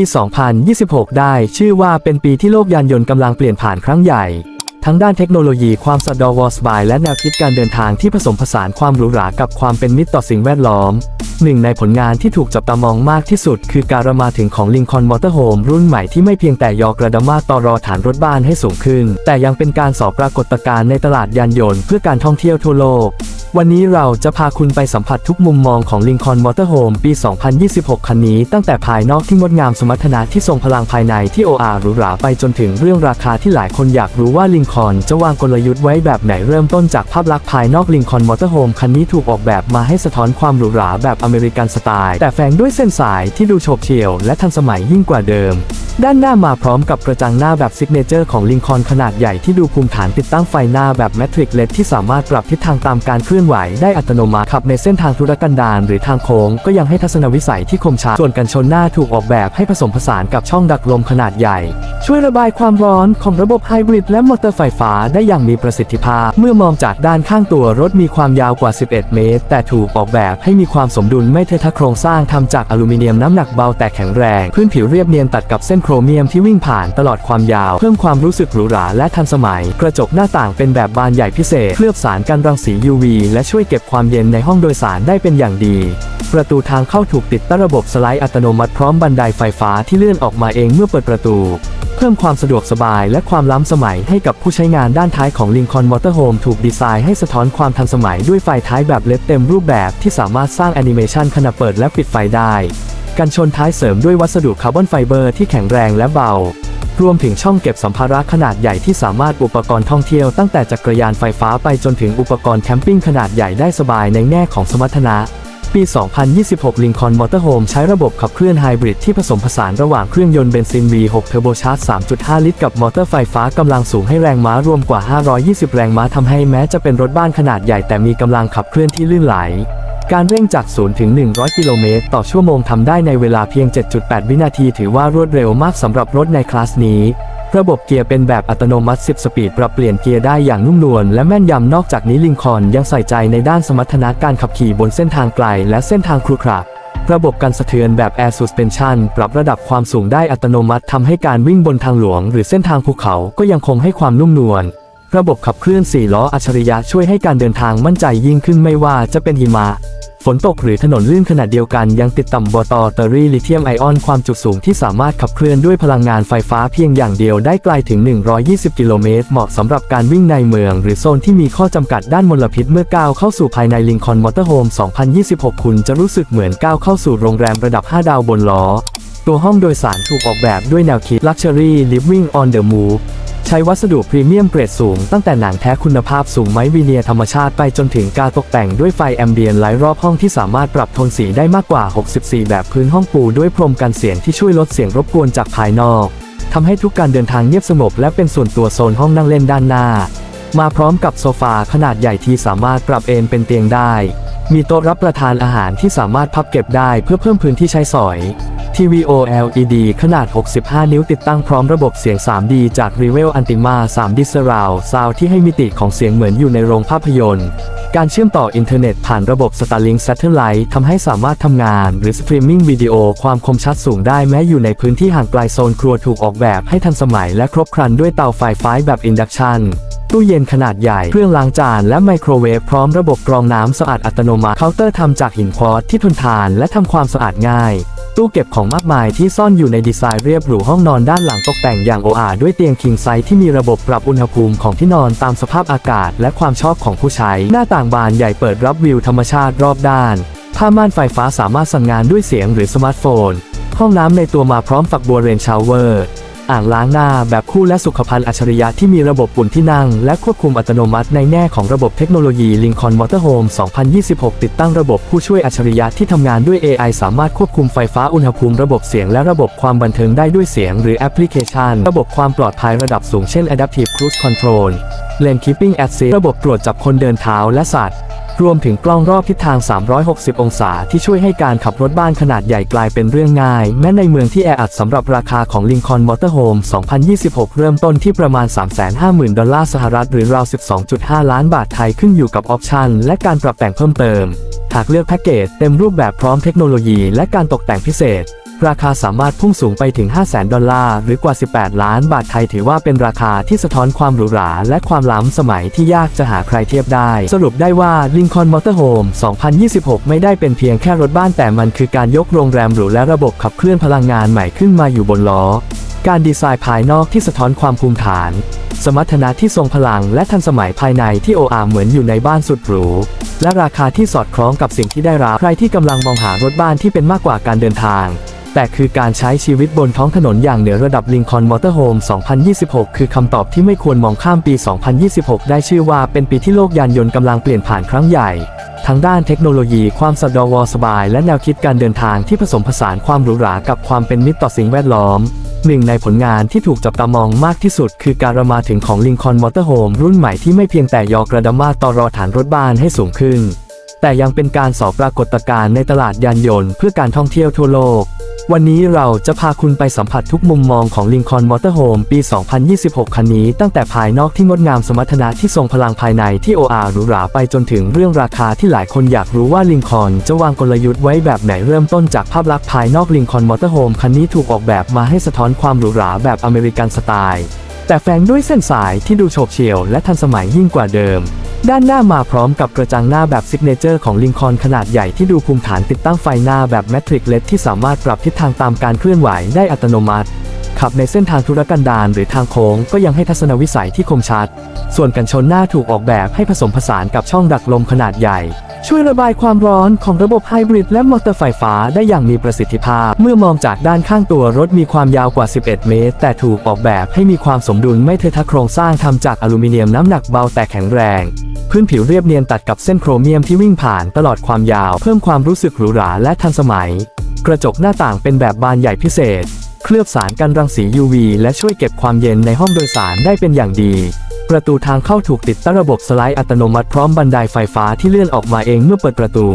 ปี2026 ได้ชื่อว่าเป็นปีที่โลกยานยนต์กำลังเปลี่ยนผ่านครั้งใหญ่ ทั้งด้านเทคโนโลยีความสะดวกสบายและแนวคิดการเดินทางที่ผสมผสานความหรูหรากับความเป็นมิตรต่อสิ่งแวดล้อม หนึ่งในผลงานที่ถูกจับตามองมากที่สุด คือการมาถึงของ Lincoln Motorhome รุ่นใหม่ที่ไม่เพียงแต่ยกระดมาต่อรอฐานรถบ้านให้สูงขึ้น แต่ยังเป็นการสอบปรากฏการณ์ในตลาดยานยนต์เพื่อการท่องเที่ยวทั่วโลก วันนี้เราจะพาคุณไปสัมผัสทุกมุมมองของ Lincoln Motorhome ปี 2026 คันนี้ตั้งแต่ภายนอกที่งดงามสมรรถนะที่ทรงพลังภายในที่โออาหรูหราไปจนถึงเรื่องราคาที่หลายคนอยากรู้ว่า Lincoln จะวางกลยุทธ์ไว้แบบไหนเริ่มต้นจากภาพลักษณ์ภายนอก Lincoln Motorhome คันนี้ถูกออกแบบมาให้สะท้อนความหรูหราแบบอเมริกันสไตล์ แต่แฝงด้วยเส้นสายที่ดูโฉบเฉี่ยวและทันสมัยยิ่งกว่าเดิมด้านหน้ามาพร้อมกับกระจังหน้าแบบซิกเนเจอร์ของลิงคอนขนาดใหญ่ที่ดูภูมิฐานติดตั้งไฟหน้าแบบแมทริกเลดที่สามารถปรับทิศทางตามการเคลื่อนไหวได้อัตโนมัติขับในเส้นทางธุรกันดารหรือทางโค้งก็ยังให้ทัศนวิสัยที่คมชัดส่วนกันชนหน้าถูกออกแบบให้ผสมผสานกับช่องดักลมขนาดใหญ่ ช่วยระบายความร้อนของระบบไฮบริดและมอเตอร์ไฟฟ้าได้อย่างมีประสิทธิภาพ เมื่อมองจากด้านข้างตัวรถมีความยาวกว่า 11 เมตร แต่ถูกออกแบบให้มีความสมดุลไม่เทะทะโครงสร้างทำจากอลูมิเนียมน้ำหนักเบาแต่แข็งแรง พื้นผิวเรียบเนียนตัดกับเส้นโครเมียมที่วิ่งผ่านตลอดความยาว เพิ่มความรู้สึกหรูหราและทันสมัย กระจกหน้าต่างเป็นแบบบานใหญ่พิเศษเคลือบสารกันรังสี UV และช่วยเก็บความเย็นในห้องโดยสารได้เป็นอย่างดี ประตูทางเข้าถูกติดตั้งระบบสไลด์อัตโนมัติพร้อมบันไดไฟฟ้าที่เลื่อนออกมาเองเมื่อเปิดประตู เพิ่มความสะดวกสบายและความล้ำสมัยให้กับผู้ใช้งานด้านท้ายของ Lincoln Motorhome ถูกดีไซน์ให้สะท้อนความทันสมัยด้วยไฟท้ายแบบเล็ดเต็มรูปแบบที่สามารถสร้างแอนิเมชันขณะเปิดและปิดไฟได้ กันชนท้ายเสริมด้วยวัสดุคาร์บอนไฟเบอร์ที่แข็งแรงและเบา รวมถึงช่องเก็บสัมภาระขนาดใหญ่ที่สามารถอุปกรณ์ท่องเที่ยวตั้งแต่จักรยานไฟฟ้าไปจนถึงอุปกรณ์แคมปิ้งขนาดใหญ่ได้สบายในแง่ของสมรรถนะปี 2026 Lincoln Motorhome ใช้ระบบขับเคลื่อนไฮบริดที่ผสมผสานระหว่างเครื่องยนต์เบนซิน V6 Turbocharged 3.5 ลิตร กับมอเตอร์ไฟฟ้ากำลังสูงให้แรงม้ารวมกว่า 520 แรงม้าทำให้แม้จะเป็นรถบ้านขนาดใหญ่แต่มีกำลังขับเคลื่อนที่ลื่นไหล การเร่งจาก 0 ถึง 100 กิโลเมตร ต่อชั่วโมงทำได้ในเวลาเพียง 7.8 วินาที ถือว่ารวดเร็วมากสำหรับรถในคลาสนี้ ระบบเกียร์เป็นแบบอัตโนมัติ 10 สปีด ปรับเปลี่ยนเกียร์ได้อย่างนุ่มนวลและแม่นยำ นอกจากนี้ลิงคอนยังใส่ใจในด้านสมรรถนะการขับขี่บนเส้นทางไกลและเส้นทางครุขระระบบกันสะเทือนแบบ Air Suspension ปรับระดับความสูงได้อัตโนมัติทำให้การวิ่งบนทางหลวง หรือเส้นทางภูเขาก็ยังคงให้ความนุ่มนวล ระบบขับเคลื่อน4ล้ออัจฉริยะช่วยให้การเดินทางมั่นใจยิ่งขึ้นไม่ว่าจะเป็นหิมะ ฝนตกหรือถนนลื่นขนาดเดียวกันยังติดตั้งบอตอเตอรี่ลิเธียมไอออนความจุสูงที่สามารถขับเคลื่อนด้วยพลังงานไฟฟ้าเพียงอย่างเดียวได้ไกลถึง 120 กิโลเมตร เหมาะสำหรับการวิ่งในเมือง หรือโซนที่มีข้อจำกัดด้านมลพิษเมื่อก้าวเข้าสู่ภายในลิงคอนมอเตอร์โฮม 2026 คุณจะรู้สึกเหมือนก้าวเข้าสู่โรงแรมระดับ 5 ดาวบนล้อ ตัวห้องโดยสารถูกออกแบบด้วยแนวคิด Luxury Living on the Move ใช้วัสดุพรีเมียมเกรดสูงตั้งแต่หนังแท้คุณภาพสูงไม้วีเนียธรรมชาติไปจนถึงการตกแต่งด้วยไฟแอมเบียนไลท์รอบห้องที่สามารถปรับโทนสีได้มากกว่า 64 แบบพื้นห้องปูด้วยพรมกันเสียงที่ช่วยลดเสียงรบกวนจากภายนอกทำให้ทุกการเดินทางเงียบสงบและเป็นส่วนตัวโซนห้องนั่งเล่นด้านหน้า มาพร้อมกับโซฟาขนาดใหญ่ที่สามารถปรับเอนเป็นเตียงได้ มีโต๊ะรับประทานอาหารที่สามารถพับเก็บได้เพื่อเพิ่มพื้นที่ใช้สอย ทีวี OLED ขนาด 65 นิ้วติดตั้งพร้อมระบบเสียง 3D จาก r e v e l Antima 3D Surround Sound ที่ให้มิติของเสียงเหมือนอยู่ในโรงภาพยนตร์ การเชื่อมต่ออินเทอร์เน็ตผ่านระบบ Starlink Satellite ทำให้สามารถทำงาน หรือสตรีมมิ่งวิดีโอความคมชัดสูงได้แม้อยู่ในพื้นที่ห่างไกลโซนครัวถูกออกแบบให้ทันสมัยและครบครันด้วยเตาไฟฟ้าแบบอินดักชันตู้เย็นขนาดใหญ่ เครื่องล้างจาน และไมโครเวฟพร้อมระบบกรองน้ำสะอาดอัตโนมัติ เคาน์เตอร์ทำจากหินควอตที่ทนทานและทำความสะอาดง่าย ตู้เก็บของมากมายที่ซ่อนอยู่ในดีไซน์เรียบหรูห้องนอนด้านหลังตกแต่งอย่างโออาด้วยเตียงคิงไซส์ที่มีระบบปรับอุณหภูมิของที่นอนตามสภาพอากาศและความชอบของผู้ใช้ หน้าต่างบานใหญ่เปิดรับวิวธรรมชาติรอบด้านผ้าม่านไฟฟ้าสามารถสั่งงานด้วยเสียงหรือสมาร์ทโฟน ห้องน้ำในตัวมาพร้อมฝักบัวเรนชาวเวอร์ อ่างล้างหน้าแบบคู่และสุขภัณฑ์อัจฉริยะที่มีระบบปุ่นที่นั่ง และควบคุมอัตโนมัติในแง่ของระบบเทคโนโลยี Lincoln Motorhome 2026 ติดตั้งระบบผู้ช่วยอัจฉริยะที่ทำงานด้วย AI สามารถควบคุมไฟฟ้าอุณหภูมิระบบเสียงและระบบความบันเทิงได้ด้วยเสียงหรือแอปพลิเคชัน ระบบความปลอดภัยระดับสูงเช่น Adaptive Cruise Control Lane Keeping Assist ระบบตรวจจับคนเดินเท้าและสัตว์รวมถึงกล้องรอบทิศทาง 360 องศาที่ช่วยให้การขับรถบ้านขนาดใหญ่กลายเป็นเรื่องง่าย แม้ในเมืองที่แออัดสำหรับราคาของ Lincoln Motorhome 2026 เริ่มต้นที่ประมาณ 350,000 ดอลลาร์สหรัฐหรือราว 12.5 ล้านบาทไทยขึ้นอยู่กับออปชันและการปรับแต่งเพิ่มเติม หากเลือกแพ็กเกจเต็มรูปแบบพร้อมเทคโนโลยีและการตกแต่งพิเศษ ราคาสามารถพุ่งสูงไปถึง 5 0 0 0 0 0 ดอลลาร์ หรือกว่า 18 ล้านบาทไทยถือว่าเป็นราคาที่สะท้อนความหรูหรา และความล้ำสมัยที่ยากจะหาใครเทียบได้ สรุปได้ว่า Lincoln Motorhome 2026 ไม่ได้เป็นเพียงแค่รถบ้านแต่มันคือการยกโรงแรมหรูและระบบขับเคลื่อนพลังงานใหม่ขึ้นมาอยู่บนล้อ การดีไซน์ภายนอกที่สะท้อนความภูมิฐาน สมรรถนะที่ทรงพลังและทันสมัยภายในที่โออาเหมือนอยู่ในบ้านสุดหรูและราคาที่สอดคล้องกับสิ่งที่ได้รับใครที่กำลังมองหารถบ้านที่เป็นมากกว่าการเดินทาง แต่คือการใช้ชีวิตบนท้องถนนอย่างเหนือระดับ Lincoln Motorhome 2026 คือคำตอบที่ไม่ควรมองข้ามปี 2026 ได้ชื่อว่าเป็นปีที่โลกยานยนต์กำลังเปลี่ยนผ่านครั้งใหญ่ ทั้งด้านเทคโนโลยี ความสะดวกสบาย และแนวคิดการเดินทางที่ผสมผสานความหรูหรากับความเป็นมิตรต่อสิ่งแวดล้อมหนึ่งในผลงานที่ถูกจับตามองมากที่สุด คือการมาถึงของ Lincoln Motorhome รุ่นใหม่ที่ไม่เพียงแต่ยกระดับมาต่อรอฐานรถบ้านให้สูงขึ้น แต่ยังเป็นการสอบปรากฏการณ์ในตลาดยานยนต์เพื่อการท่องเที่ยวทั่วโลก วันนี้เราจะพาคุณไปสัมผัสทุกมุมมองของ Lincoln Motorhome ปี 2026 คันนี้ตั้งแต่ภายนอกที่งดงามสมรรถนะที่ทรงพลังภายในที่โออาหรูหราไปจนถึงเรื่องราคาที่หลายคนอยากรู้ว่า Lincoln จะวางกลยุทธ์ไว้แบบไหนเริ่มต้นจากภาพลักษณ์ภายนอก Lincoln Motorhome คันนี้ถูกออกแบบมาให้สะท้อนความหรูหราแบบอเมริกันสไตล์ แต่แฝงด้วยเส้นสายที่ดูโฉบเฉี่ยวและทันสมัยยิ่งกว่าเดิม ด้านหน้ามาพร้อมกับกระจังหน้าแบบซิกเนเจอร์ของลิงคอนขนาดใหญ่ที่ดูภูมิฐานติดตั้งไฟหน้าแบบแมทริกเลสที่สามารถปรับทิศทางตามการเคลื่อนไหวได้อัตโนมัติ ขับในเส้นทางธุรกันดารหรือทางโค้งก็ยังให้ทัศนวิสัยที่คมชัด ส่วนกันชนหน้าถูกออกแบบให้ผสมผสานกับช่องดักลมขนาดใหญ่ ช่วยระบายความร้อนของระบบไฮบริดและมอเตอร์ไฟฟ้าได้อย่างมีประสิทธิภาพ เมื่อมองจากด้านข้างตัวรถมีความยาวกว่า 11 เมตร แต่ถูกออกแบบให้มีความสมดุลไม่เทอะทะโครงสร้างทำจากอลูมิเนียมน้ำหนักเบาแต่แข็งแรงพื้นผิวเรียบเนียนตัดกับเส้นโครเมียมที่วิ่งผ่านตลอดความยาว เพิ่มความรู้สึกหรูหราและทันสมัย กระจกหน้าต่างเป็นแบบบานใหญ่พิเศษ เคลือบสารกันรังสี UV และช่วยเก็บความเย็นในห้องโดยสารได้เป็นอย่างดี ประตูทางเข้าถูกติดตั้งระบบสไลด์อัตโนมัติพร้อมบันไดไฟฟ้าที่เลื่อนออกมาเองเมื่อเปิดประตู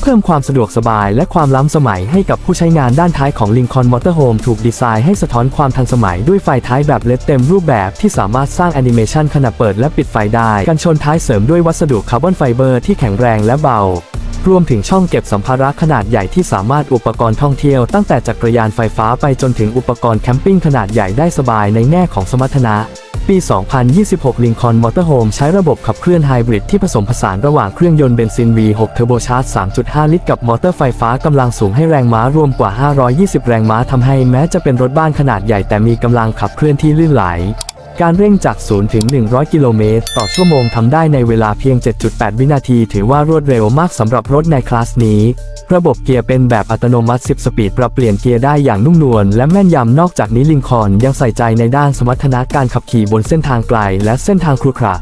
เพิ่มความสะดวกสบายและความล้ำสมัยให้กับผู้ใช้งานด้านท้ายของ Lincoln Motorhome ถูกดีไซน์ให้สะท้อนความทันสมัยด้วยไฟท้ายแบบเลดเต็มรูปแบบที่สามารถสร้างแอนิเมชันขณะเปิดและปิดไฟได้ กันชนท้ายเสริมด้วยวัสดุคาร์บอนไฟเบอร์ที่แข็งแรงและเบา รวมถึงช่องเก็บสัมภาระขนาดใหญ่ที่สามารถอุปกรณ์ท่องเที่ยวตั้งแต่จักรยานไฟฟ้าไปจนถึงอุปกรณ์แคมปิ้งขนาดใหญ่ได้สบายในแง่ของสมรรถนะ ปี 2026 Lincoln Motorhome ใช้ระบบขับเคลื่อนไฮบริดที่ผสมผสานระหว่างเครื่องยนต์เบนซิน V6 Turbocharged 3.5 ลิตรกับมอเตอร์ไฟฟ้ากำลังสูงให้แรงม้ารวมกว่า 520 แรงม้าทำให้แม้จะเป็นรถบ้านขนาดใหญ่แต่มีกำลังขับเคลื่อนที่ลื่นไหล การเร่งจาก 0 ถึง 100 กิโลเมตร ต่อชั่วโมงทำได้ในเวลาเพียง 7.8 วินาที ถือว่ารวดเร็วมากสำหรับรถในคลาสนี้ ระบบเกียร์เป็นแบบอัตโนมัติ 10 สปีด ปรับเปลี่ยนเกียร์ได้อย่างนุ่มนวลและแม่นยำ นอกจากนี้ลิงคอนยังใส่ใจในด้านสมรรถนะการขับขี่บนเส้นทางไกล และเส้นทางครุขระ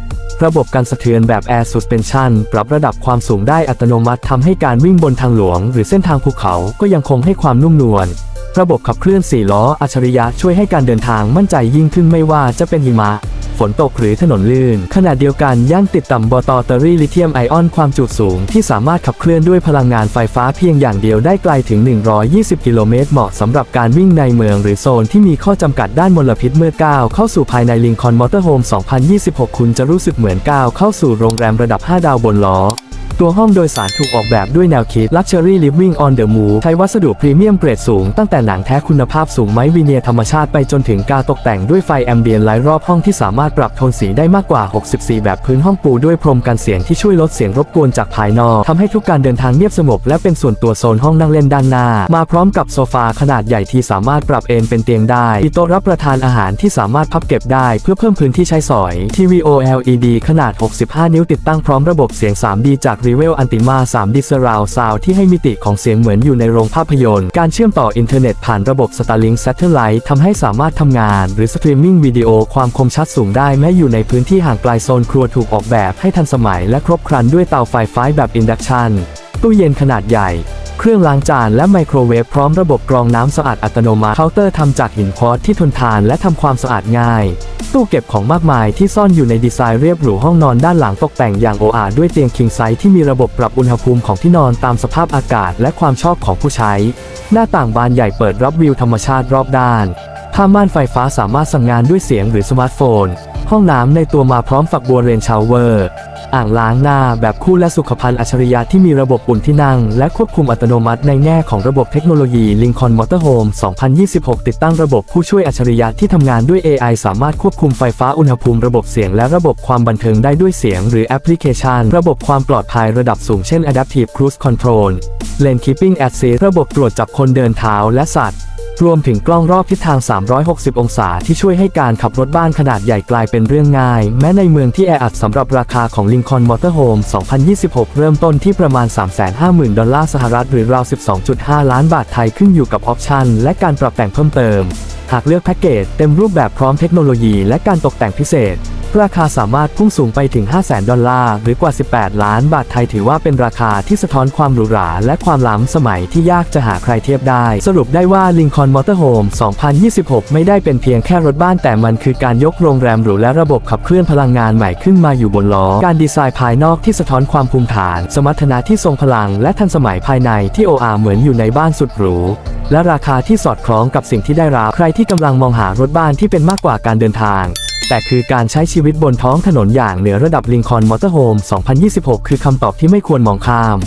ระบบการสะเทือนแบบ Air Suspension ปรับระดับความสูงได้อัตโนมัติทำให้การวิ่งบนทางหลวง หรือเส้นทางภูเขาก็ยังคงให้ความนุ่มนวล ระบบขับเคลื่อน4ล้ออัจฉริยะช่วยให้การเดินทางมั่นใจยิ่งขึ้นไม่ว่าจะเป็นหิมะ ฝนตกหรือถนนลื่น ขณะเดียวกันย่านติดต่ำบอตอเตอรี่ลิเธียมไอออนความจุสูง ที่สามารถขับเคลื่อนด้วยพลังงานไฟฟ้าเพียงอย่างเดียวได้ไกลถึง 120 กิโลเมตรเหมาะสำหรับการวิ่งในเมืองหรือโซนที่มีข้อจำกัดด้านมลพิษเมื่อก้าวเข้าสู่ภายในลิงคอนมอเตอร์โฮม 2026 คุณจะรู้สึกเหมือนก้าวเข้าสู่โรงแรมระดับ 5 ดาวบนล้อ ตัวห้องโดยสารถูกออกแบบด้วยแนวคิด Luxury Living on the Move ใช้วัสดุพรีเมียมเกรดสูง ตั้งแต่หนังแท้คุณภาพสูงไม้วีเนียธรรมชาติไปจนถึงการตกแต่งด้วยไฟแอมเบียนไลท์รอบห้องที่สามารถปรับโทนสีได้มากกว่า 64 แบบพื้นห้องปูด้วยพรมกันเสียงที่ช่วยลดเสียงรบกวนจากภายนอกทำให้ทุกการเดินทางเงียบสงบและเป็นส่วนตัวโซนห้องนั่งเล่นด้านหน้า มาพร้อมกับโซฟาขนาดใหญ่ที่สามารถปรับเอนเป็นเตียงได้มีโต๊ะรับประทานอาหารที่สามารถพับเก็บได้ เพื่อเพิ่มพื้นที่ใช้สอยทีวี OLED ขนาด 65 นิ้วติดตั้งพร้อมระบบเสียง 3D จาก Revel Antima 3D Surround Sound ที่ให้มิติของเสียงเหมือนอยู่ในโรงภาพยนตร์ การเชื่อมต่ออินเทอร์เน็ตผ่านระบบ Starlink Satellite ทำให้สามารถทำงาน หรือสตรีมมิ่งวิดีโอความคมชัดสูงได้แม้อยู่ในพื้นที่ห่างไกลโซนครัวถูกออกแบบให้ทันสมัยและครบครันด้วยเตาไฟฟ้าแบบอินดักชันตู้เย็นขนาดใหญ่ เครื่องล้างจานและไมโครเวฟพร้อมระบบกรองน้ำสะอาดอัตโนมัติเคาน์เตอร์ทำจากหินคอตซ์ที่ทนทานและทำความสะอาดง่าย ตู้เก็บของมากมายที่ซ่อนอยู่ในดีไซน์เรียบหรูห้องนอนด้านหลังตกแต่งอย่างโออาด้วยเตียงคิงไซส์ที่มีระบบปรับอุณหภูมิของที่นอนตามสภาพอากาศและความชอบของผู้ใช้ หน้าต่างบานใหญ่เปิดรับวิวธรรมชาติรอบด้านผ้าม่านไฟฟ้าสามารถสั่งงานด้วยเสียงหรือสมาร์ทโฟน ห้องห้องน้ำในตัวมาพร้อมฝักบัวเรนชาวเวอร์ อ่างล้างหน้าแบบคู่และสุขภัณฑ์อัจฉริยะที่มีระบบอุ่นที่นั่ง และควบคุมอัตโนมัติในแง่ของระบบเทคโนโลยี Lincoln Motorhome 2026 ติดตั้งระบบผู้ช่วยอัจฉริยะที่ทำงานด้วย AI สามารถควบคุมไฟฟ้าอุณหภูมิระบบเสียงและระบบความบันเทิงได้ด้วยเสียง หรือแอปพลิเคชัน ระบบความปลอดภัยระดับสูงเช่น Adaptive Cruise Control Lane Keeping Assist ระบบตรวจจับคนเดินเท้าและสัตว์ รวมถึงกล้องรอบทิศทาง 360 องศาที่ช่วยให้การขับรถบ้านขนาดใหญ่กลายเป็นเรื่องง่าย แม้ในเมืองที่แออัดสำหรับราคาของ Lincoln Motorhome 2026 เริ่มต้นที่ประมาณ 350,000 ดอลลาร์สหรัฐหรือราว 12.5 ล้านบาทไทยขึ้นอยู่กับออปชันและการปรับแต่งเพิ่มเติม หากเลือกแพ็กเกจเต็มรูปแบบพร้อมเทคโนโลยีและการตกแต่งพิเศษ ราคาสามารถพุ่งสูงไปถึง 500,000ดอลลาร์ หรือกว่า 18 ล้านบาทไทยถือว่าเป็นราคาที่สะท้อนความหรูหรา และความล้ำสมัยที่ยากจะหาใครเทียบได้ สรุปได้ว่า Lincoln Motorhome 2026 ไม่ได้เป็นเพียงแค่รถบ้านแต่มันคือการยกโรงแรมหรูและระบบขับเคลื่อนพลังงานใหม่ขึ้นมาอยู่บนล้อ การดีไซน์ภายนอกที่สะท้อนความภูมิฐาน สมรรถนะที่ทรงพลัง และทันสมัยภายในที่โออาเหมือนอยู่ในบ้านสุดหรูและราคาที่สอดคล้องกับสิ่งที่ได้รับ ใครที่กำลังมองหารถบ้านที่เป็นมากกว่าการเดินทาง แต่คือการใช้ชีวิตบนท้องถนนอย่างเหนือระดับลิงคอนมอเตอร์โฮม 2026 คือคำตอบที่ไม่ควรมองข้าม